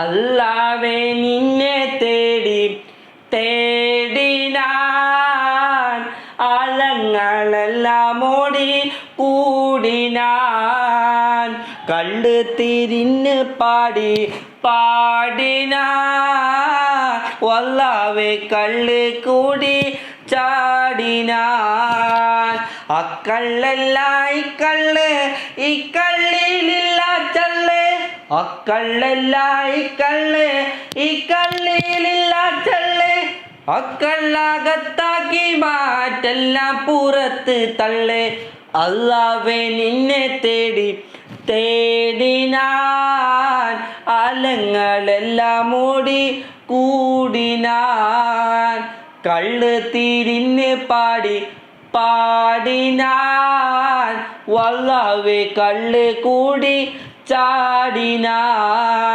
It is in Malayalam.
അല്ലാവേ നിന്നെ തേടി തേടിനാൻ ആലങ്ങളെല്ലാം ഓടി കൂടിനാൻ. കണ്ട് തിരിഞ്ഞ് പാടി പാടിനാ വല്ലാവേ കള്ള് കൂടി ചാടിനാൻ. അക്കള്ളെല്ലാം ഇക്കള്ള് ഇക്കള്ളിലില്ല ചള്ള് അക്കള്ളല്ല ഇക്കള്ള് ഇക്കള്ളിലില്ല ചള്ള്. അക്കള്ളകത്താക്കി മാറ്റെല്ലാം പുറത്ത് തള്ള്. അല്ലാവേ നിന്നെ തേടി തേടിനാൻ അലങ്ങളെല്ലാം ഓടി കൂടിനാൻ കള്ള് തിരിഞ്ഞ് പാടി പാടിനാൻ വല്ലാവേ കള്ള് കൂടി ചാടിനാൻ